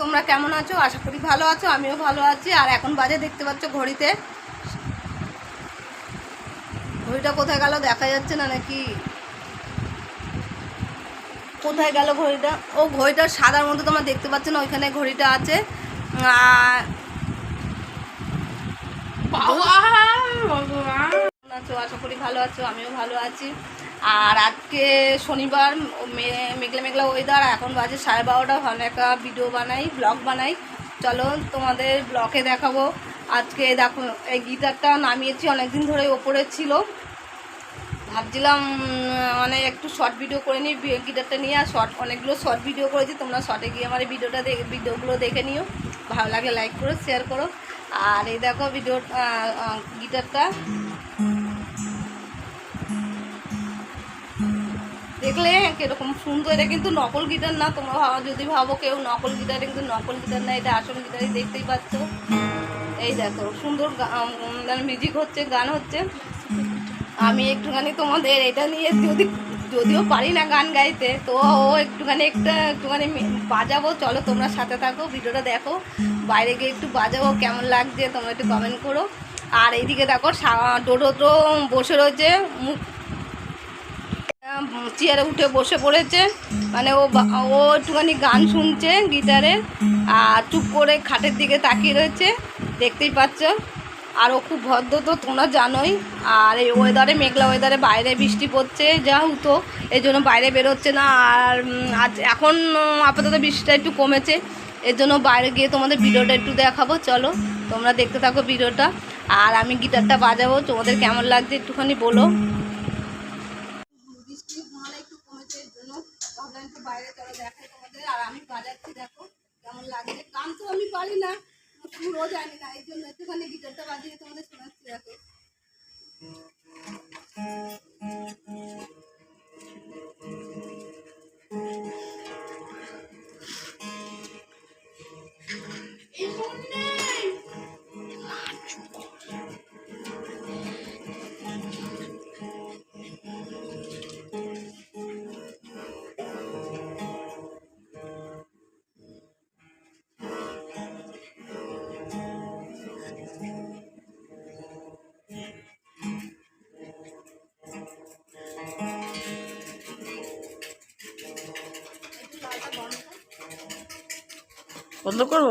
তোমরা কেমন আছো? আশা করি ভালো আছো, আমিও ভালো আছি। আর এখন বাজে দেখতে পাচ্ছ ঘড়িতে। ঘড়িটা কোথায় গেল দেখা যাচ্ছে না নাকি? কোথায় গেল ঘড়িটা? ও, ঘড়িটা সাদার মধ্যে তোমরা দেখতে পাচ্ছ না, ওইখানে ঘড়িটা আছে। আর আছো? আশা করি ভালো আছো, আমিও ভালো আছি। আর আজকে শনিবার মেঘলা মেঘলা ওয়েদার এখন বাজে সাড়ে বারোটা। ভালো একটা ভিডিও বানাই ব্লগ বানাই। চলো তোমাদের ব্লগে দেখাবো। আজকে দেখো, এই গিটারটা নামিয়েছি, অনেকদিন ধরে ওপরে ছিল। ভাবছিলাম মানে একটু শর্ট ভিডিও করে নিই গিটারটা নিয়ে। আর শর্ট অনেকগুলো শর্ট ভিডিও করেছি। তোমরা শর্টে গিয়ে আমার ভিডিওটা দেখে ভিডিওগুলো দেখে নিও। ভালো লাগে লাইক করো শেয়ার করো। আর এই দেখো ভিডিও গিটারটা। দেখলে কীরকম সুন্দর, এটা কিন্তু নকল গিটার না, তোমরা ভাবো, যদি ভাবো কেউ নকল গিটার কিন্তু নকল গিটার না, এটা আসল গিটারই দেখতেই পাচ্ছ। এই দেখো, সুন্দর মানে মিউজিক হচ্ছে, গান হচ্ছে। আমি একটুখানি তোমাদের এটা নিয়ে যদি, যদিও পারি না গান গাইতে, তো ও একটুখানি একটা, একটুখানি বাজাবো। চলো তোমরা সাথে থাকো, ভিডিওটা দেখো। বাইরে গিয়ে একটু বাজাবো, কেমন লাগছে, তোমরা একটু কমেন্ট করো। আর এইদিকে দেখো ডোডো তো বসে রয়েছে, মুখ চেয়ারে উঠে বসে পড়েছে। মানে ও ও একটুখানি গান শুনছে গিটারে, আর চুপ করে খাটের দিকে তাকিয়ে রয়েছে। দেখতেই পাচ্ছ, আর ও খুব ভদ্র তো, তোমরা জানোই। আর এই ওয়েদারে মেঘলা ওয়েদারে বাইরে বৃষ্টি পড়ছে, যা হতো এই জন্য বাইরে বেরোচ্ছে না। আর আজ এখন আপাতত বৃষ্টিটা একটু কমেছে, এর জন্য বাইরে গিয়ে তোমাদের ভিডিওটা একটু দেখাবো। চলো, তোমরা দেখতে থাকো ভিডিওটা। আর আমি গিটারটা বাজাবো, তোমাদের কেমন লাগছে একটুখানি বলো বৃষ্টির মানে একটু কমেছে এর জন্য ভাবলাম একটু বাইরে চলো, দেখো তোমাদের, আর আমি বাজাচ্ছি, দেখো কেমন লাগছে। গান তো আমি পারি না পুরো জানি না, এই জন্য একটুখানি গিটারটা বাজিয়ে তোমাদের শোনাচ্ছি, দেখো। বন্ধ করব?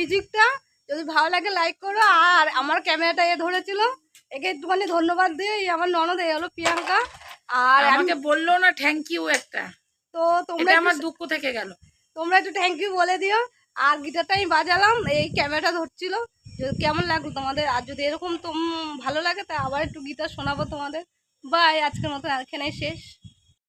মিউজিকটা যদি ভালো লাগে লাইক করো। আর আমার ক্যামেরাটা এ ধরেছিল। একে একটুখানি ধন্যবাদ দিয়ে আমার ননদ এই হলো প্রিয়াঙ্কা। আর আমাকে বলল না থ্যাংক ইউ একটা। তো তোমরা আমার দুঃখ থেকে গেল। তোমরা একটু থ্যাংক ইউ বলে দিও। আর গিটারটা আমি বাজালাম। এই ক্যামেরাটা ধরছিল। যদি কেমন লাগল তোমাদের? আর যদি এরকম তোম ভালো লাগে তা আবার একটু গিটার শোনাবো তোমাদের। বাই আজকের মতো এখানেই শেষ।